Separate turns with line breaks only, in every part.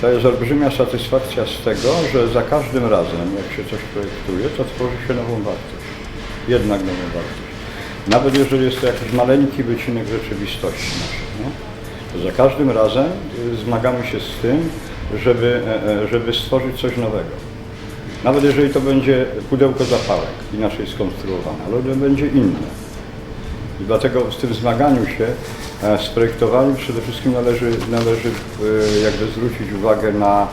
To jest olbrzymia satysfakcja z tego, że za każdym razem, jak się coś projektuje, to tworzy się nową wartość. Jednak nową wartość. Nawet jeżeli jest to jakiś maleńki wycinek rzeczywistości naszej. Nie? To za każdym razem y, zmagamy się z tym, żeby, e, e, żeby stworzyć coś nowego. Nawet jeżeli to będzie pudełko zapałek, inaczej skonstruowane, ale ono będzie inne. I dlatego w tym zmaganiu się e, z projektowaniem przede wszystkim należy, należy e, jakby zwrócić uwagę na,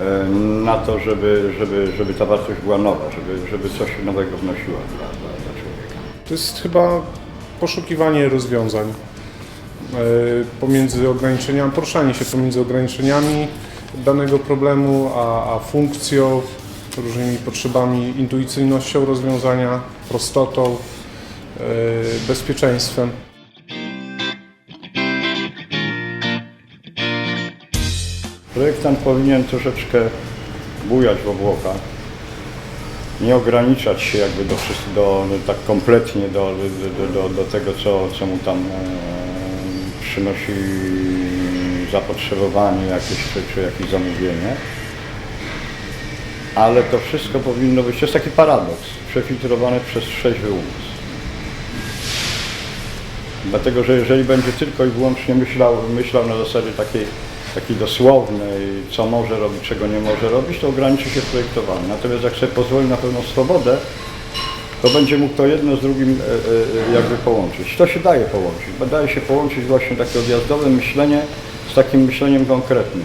e, na to, żeby, żeby, żeby ta wartość była nowa, żeby, żeby coś nowego wnosiła dla, dla, dla człowieka.
To jest chyba poszukiwanie rozwiązań pomiędzy ograniczeniami, poruszanie się pomiędzy ograniczeniami danego problemu, a, a funkcją, różnymi potrzebami, intuicyjnością rozwiązania, prostotą, bezpieczeństwem.
Projektant powinien troszeczkę bujać w obłokach, nie ograniczać się jakby do, do, do tak kompletnie do, do, do, do tego, co, co mu tam e, przynosi zapotrzebowanie jakieś czy, czy jakieś zamówienie. Ale to wszystko powinno być, to jest taki paradoks, przefiltrowany przez trzeźwy umysł. Dlatego, że jeżeli będzie tylko i wyłącznie myślał, myślał na zasadzie takiej, takiej dosłownej, co może robić, czego nie może robić, to ograniczy się w projektowaniu. Natomiast jak sobie pozwoli na pewną swobodę, to będzie mógł to jedno z drugim e, e, jakby połączyć. To się daje połączyć, daje się połączyć właśnie takie odjazdowe myślenie z takim myśleniem konkretnym.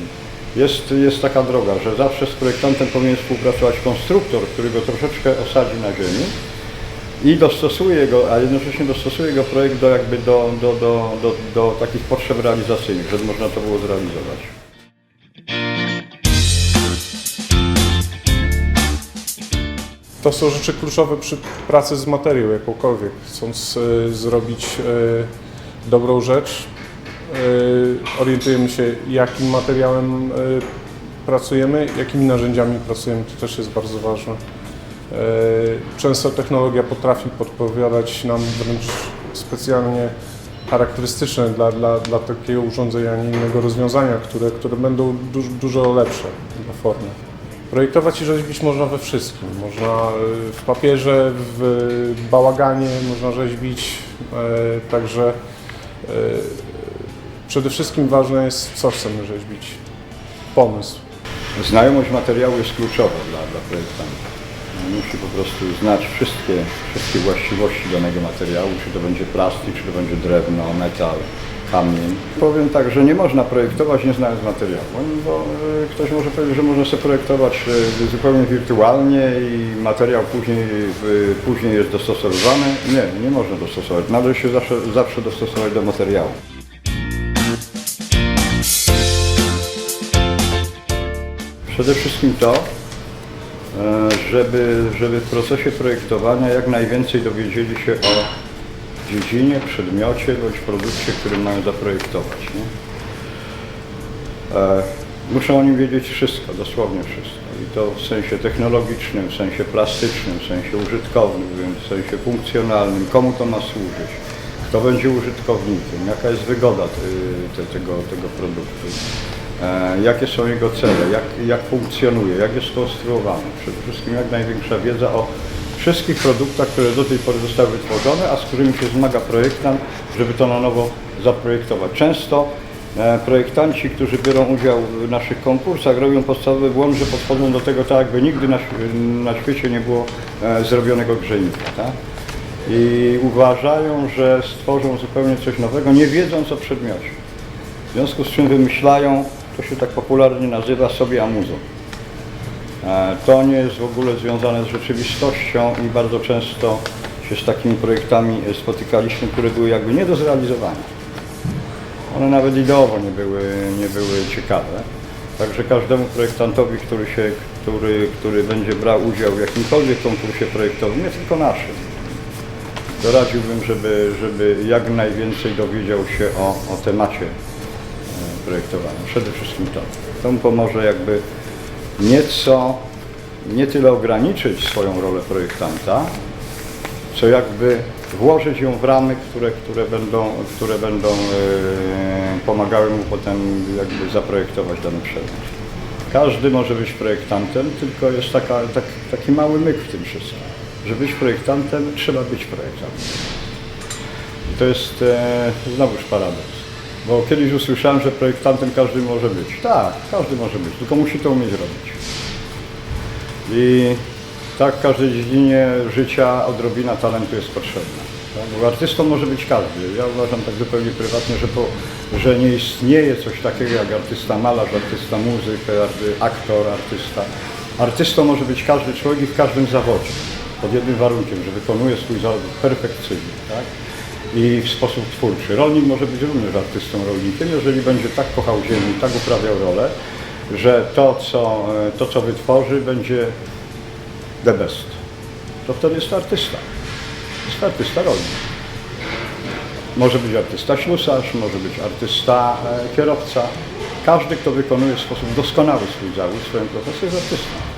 Jest, jest taka droga, że zawsze z projektantem powinien współpracować konstruktor, który go troszeczkę osadzi na ziemi, i dostosuje jego, a jednocześnie dostosuje jego projekt do, jakby do, do, do, do, do takich potrzeb realizacyjnych, żeby można to było zrealizować.
To są rzeczy kluczowe przy pracy z materią jakąkolwiek. Chcąc e, zrobić e, dobrą rzecz, e, orientujemy się jakim materiałem e, pracujemy, jakimi narzędziami pracujemy, to też jest bardzo ważne. E, Często technologia potrafi podpowiadać nam wręcz specjalnie charakterystyczne dla, dla, dla takiego urządzenia, a nie innego rozwiązania, które, które będą dużo, lepsze dla formy. Projektować i rzeźbić można we wszystkim. Można y, w papierze, w bałaganie, można rzeźbić, e, także e, przede wszystkim ważne jest, co chcemy rzeźbić. Pomysł.
Znajomość materiału jest kluczowa dla, dla projektanta. Musi po prostu znać wszystkie, wszystkie właściwości danego materiału, czy to będzie plastik, czy to będzie drewno, metal, kamień. Powiem tak, że nie można projektować nie znając materiału, bo y, ktoś może powiedzieć, że można sobie projektować y, zupełnie wirtualnie i materiał później, później jest dostosowywany. Nie, nie można dostosować. Należy się zawsze, zawsze dostosować do materiału. Przede wszystkim to, e, żeby, żeby w procesie projektowania jak najwięcej dowiedzieli się o dziedzinie, przedmiocie bądź produkcie, który mają zaprojektować. Nie? E, Muszą o nim wiedzieć wszystko, dosłownie wszystko. I to w sensie technologicznym, w sensie plastycznym, w sensie użytkowym, w sensie funkcjonalnym, komu to ma służyć, kto będzie użytkownikiem, jaka jest wygoda y, te, tego, tego produktu, e, jakie są jego cele, jak, jak funkcjonuje, jak jest skonstruowany. Przede wszystkim jak największa wiedza o wszystkich produktach, które do tej pory zostały wytworzone, a z którymi się zmaga projektant, żeby to na nowo zaprojektować. Często e, projektanci, którzy biorą udział w naszych konkursach, robią podstawowy błąd, że podchodzą do tego tak, jakby nigdy na, na świecie nie było e, zrobionego grzejnika. Tak? I uważają, że stworzą zupełnie coś nowego, nie wiedząc o przedmiocie. W związku z czym wymyślają, to się tak popularnie nazywa sobie amuzą. E, To nie jest w ogóle związane z rzeczywistością i bardzo często się z takimi projektami spotykaliśmy, które były jakby nie do zrealizowania. One nawet ideowo nie były, nie były ciekawe. Także każdemu projektantowi, który, się, który, który będzie brał udział w jakimkolwiek konkursie projektowym, nie tylko naszym, doradziłbym, żeby, żeby jak najwięcej dowiedział się o, o temacie projektowania. Przede wszystkim to. To mu pomoże jakby nieco, nie tyle ograniczyć swoją rolę projektanta, co jakby włożyć ją w ramy, które, które będą, które będą e, pomagały mu potem jakby zaprojektować dany przedmiot. Każdy może być projektantem, tylko jest taka, tak, taki mały myk w tym wszystkim. Żeby być projektantem, trzeba być projektantem. I to jest e, znowuż paradoks. Bo kiedyś usłyszałem, że projektantem każdy może być. Tak, każdy może być, tylko musi to umieć robić. I tak w każdej dziedzinie życia odrobina talentu jest potrzebna. Tak? Bo artystą może być każdy. Ja uważam tak zupełnie prywatnie, że, po, że nie istnieje coś takiego jak artysta malarz, artysta muzyk, aktor, artysta. Artystą może być każdy człowiek i w każdym zawodzie. Pod jednym warunkiem, że wykonuje swój zawód perfekcyjnie. Tak? I w sposób twórczy. Rolnik może być również artystą rolnikiem, jeżeli będzie tak kochał ziemię, tak uprawiał rolę, że to, co, to, co wytworzy, będzie the best. To wtedy jest artysta. Jest artysta rolnik. Może być artysta ślusarz, może być artysta e, kierowca. Każdy, kto wykonuje w sposób doskonały swój zawód, swoją profesję, jest artystą.